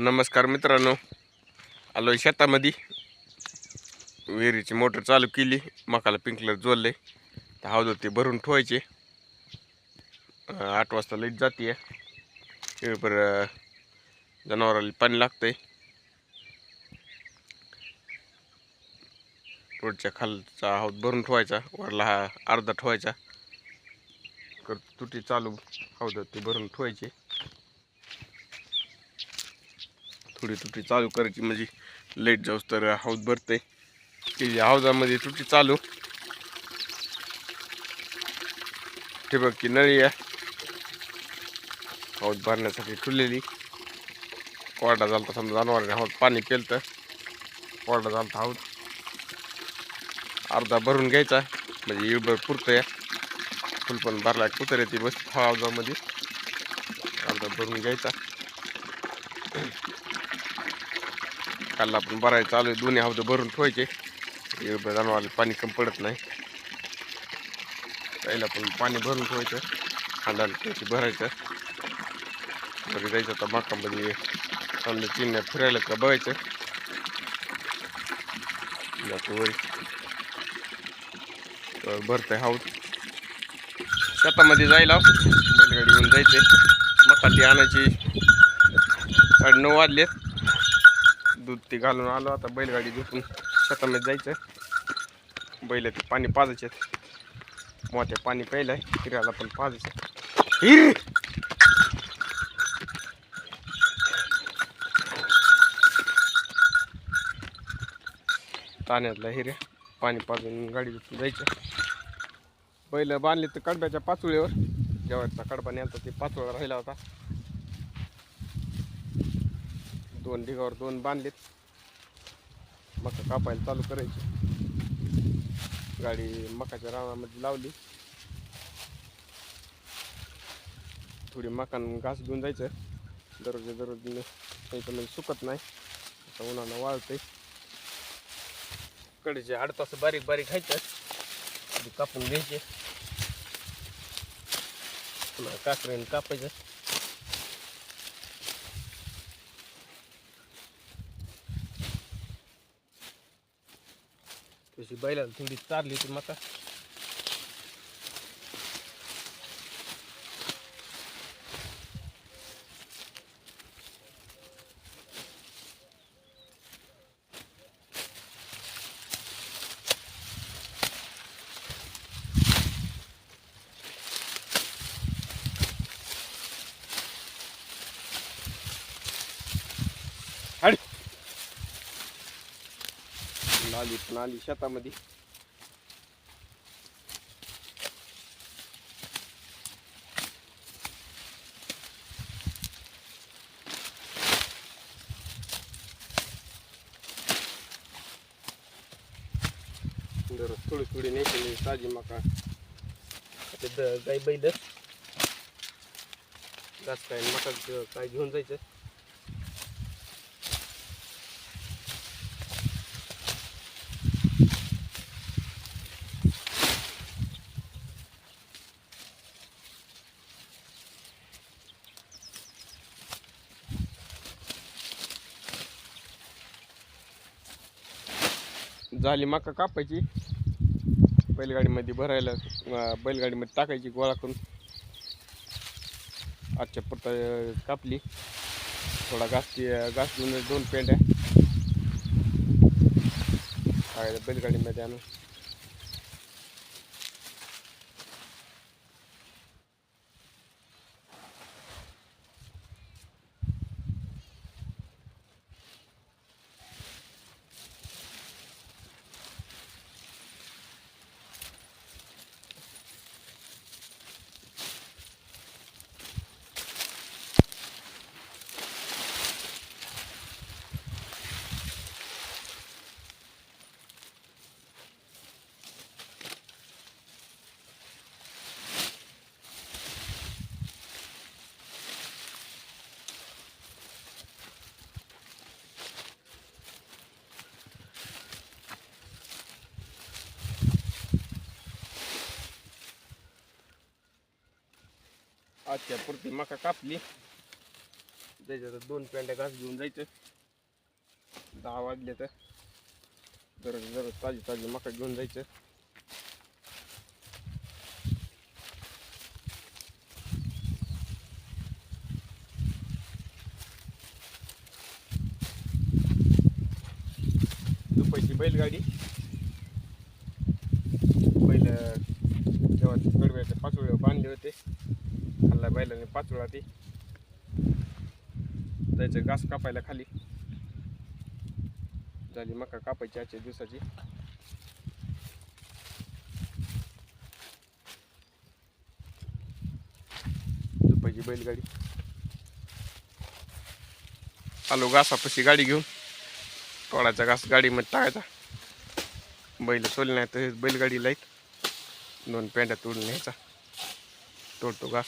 नमस्कार मित्रांनो. आलो शेतामध्ये. विहिरीची मोटर चालू केली. मकाला पिंकलर जोडले तर हवं ते भरून ठेवायचे. आठ वाजता लाइट जाते वेळपर जनावराला पाणी लागतंय. रोडच्या खालचा हौद भरून ठेवायचा. वरला हा अर्धा ठेवायचा. तुटी चालू. हौद ते भरून ठेवायचे. थोडी तुटी चालू करायची म्हणजे लेट जाऊस तर हौद भरते की हौदामध्ये तुटी चालू. ठिबकची नळी आहे. हौद भरण्यासाठी ठुलेली. कोरडा झालता समजा जनावरांनी हौद पाणी केलं कोरडा झालता हौद. अर्धा भरून घ्यायचा म्हणजे इळभर पुरतं या फुल पण भरला कुतर येते बस हौदामध्ये. अर्धा भरून घ्यायचा. काल आपण भरायचं चालू आहे. दोन्ही हौदं भरून ठेवायचे. एवढं पाणी कमी पडत नाही. पहिला पण पाणी भरून ठेवायचं. खांदाला त्याची भरायचं. घरी जायचं आता बाकामध्ये. चांगलं चिन्ह फिरायला का बघायचं. जातो वरी. तर आहे हाऊस शेतामध्ये जायला बैलगाडी घेऊन जायचे मका ती आणायची. साडे नऊ वाजलेत. दूध ते घालून आलो. आता बैलगाडी झोपून शेतामध्ये जायचं बैल ते पाणी पाजायचे मोठे पाणी प्यायला आहे हिऱ्याला पण पाजायचं हिर! ताण्यातला हिरे पाणी पाजून गाडी झोपून जायचं. बैल बांधले तर कडब्याच्या पाचोळीवर. जेवायचा कडबा नेलता ते पाचोळा राहिला होता. दोन ढिगावर दोन बांधलेत. मका कापायला चालू करायची. गाडी मकाच्या रानामध्ये लावली. थोडी मकान घास घेऊन जायचं. दररोज दररोज म्हणजे सुकत नाही. आता उन्हानं कडेचे कडीचे आडतास बारीक बारीक खायचं कापून घ्यायचे. पुन्हा काकरेने कापायचं. तशी बैलाला थोडी चारली ती मका आली पण आली शेतामध्ये. जर थोडी थोडी न्यायची ताजी मका. ते द गाई बैल. जास्त काय मका काय घेऊन जायचं? झाली मका कापायची. बैलगाडीमध्ये भरायला बैलगाडीमध्ये टाकायची गोळा करून. आजच्या पुरता कापली. थोडा घासती घास घेऊन दोन पेंड्या. बैलगाडीमध्ये आणून. आजच्या पुरती मका कापली. जायचं तर दोन पेंड्या घास घेऊन जायचं. दहा वाजले तर जर दररोज ताजी ताजी मका घेऊन जायचं. दुपारची बैलगाडी. बैल जेव्हा कडव्याच्या पाच वेळ बांधले होते. खाल्ला बैलाने पाच वेळा ते. जायचं घास कापायला खाली. झाली मका कापायची आजच्या दिवसाची. दुपायची बैलगाडी. आलो घासापाशी गाडी घेऊन. तोडाचा घास गाडीमध्ये टाकायचा. बैल सोडले नाही तर बैलगाडी लाईत दोन पेंड्या तोडून न्यायचा. तोडतो घास.